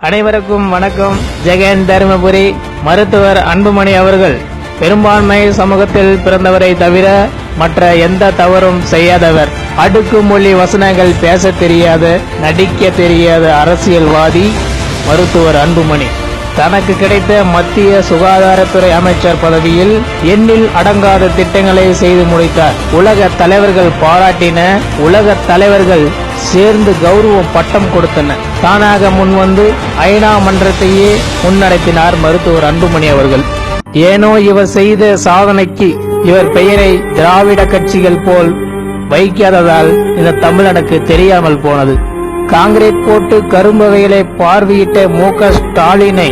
அனைவருக்கும் வணக்கம். ஜெகன் தருமபுரி மருத்துவர் அன்புமணி அவர்கள் பெரும்பான்மை சமூகத்தில் பிறந்தவரை தவிர மற்ற எந்த தவறும் செய்யாதவர். அடுக்கு மொழி வசனங்கள் பேச தெரியாத நடிக்க தெரியாத அரசியல்வாதி மருத்துவர் அன்புமணி. தனக்கு கிடைத்த மத்திய சுகாதாரத்துறை அமைச்சர் பதவியில் எண்ணில் அடங்காத திட்டங்களை செய்து முடித்தார். உலக தலைவர்கள் பாராட்டின உலக தலைவர்கள் சேர்ந்து கௌரவம் பட்டம் கொடுத்தன. தானாக முன்வந்து ஐநா மன்றத்தையே முன்னடத்தினார் மருத்துவர் அன்புமணி அவர்கள். ஏனோ இவர் செய்த சாதனைக்கு இவர் பெயரை திராவிட கட்சிகள் போல் வைக்காததால் இந்த தமிழனுக்கு தெரியாமல் போனது. காங்கிரீட் போட்டு கரும்பவைகளை பார்வையிட்ட மு க ஸ்டாலினை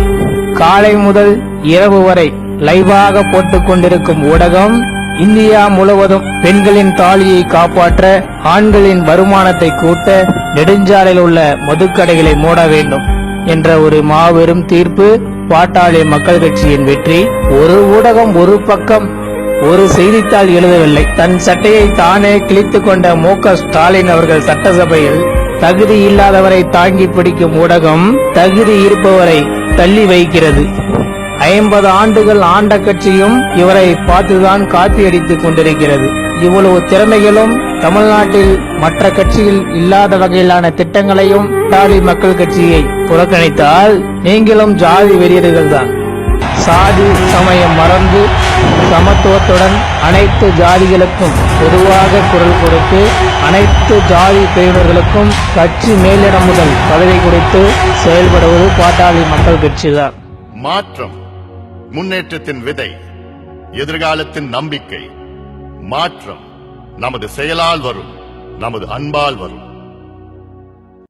காலை முதல் இரவு வரை லைவாக போட்டுக் கொண்டிருக்கும் ஊடகம் இந்தியா முழுவதும் பெண்களின் தாலியை காப்பாற்ற ஆண்களின் வருமானத்தை கூட்ட நெடுஞ்சாலையில் உள்ள மதுக்கடைகளை மூட வேண்டும் என்ற ஒரு மாபெரும் தீர்ப்பு பாட்டாளி மக்கள் கட்சியின் வெற்றி. ஒரு ஊடகம் ஒரு பக்கம் ஒரு செய்தித்தாள் எழுதவில்லை. தன் சட்டையை தானே கிழித்துக் கொண்ட மு. ஸ்டாலின் அவர்கள் சட்டசபையில் தகுதி இல்லாதவரை தாங்கி பிடிக்கும் ஊடகம் தகுதி இருப்பவரை தள்ளி வைக்கிறது. ஐம்பது ஆண்டுகள் ஆண்ட கட்சியும் இவரை பார்த்துதான் காப்பியடித்துக் கொண்டிருக்கிறது. இவ்வளவு திறமைகளும் தமிழ்நாட்டில் மற்ற கட்சியில் இல்லாத வகையிலான திட்டங்களையும் சாதி மக்கள் கட்சியை புறக்கணித்தால் நீங்களும் ஜாதி வெறியர்கள் தான் சாதி சமயம் மறந்து சமத்துவத்துடன் அனைத்து ஜாதிகளுக்கும் பொதுவாக குரல் கொடுத்து அனைத்து ஜாதி பிரிவினர்களுக்கும் கட்சி மேலிடம் முதல் பதவி கொடுத்து செயல்படுவது பாட்டாளி மக்கள் கட்சிதான். மாற்றம் முன்னேற்றத்தின் விதை எதிர்காலத்தின் நம்பிக்கை. மாற்றம் நமது செயலால் வரும் நமது அன்பால் வரும்.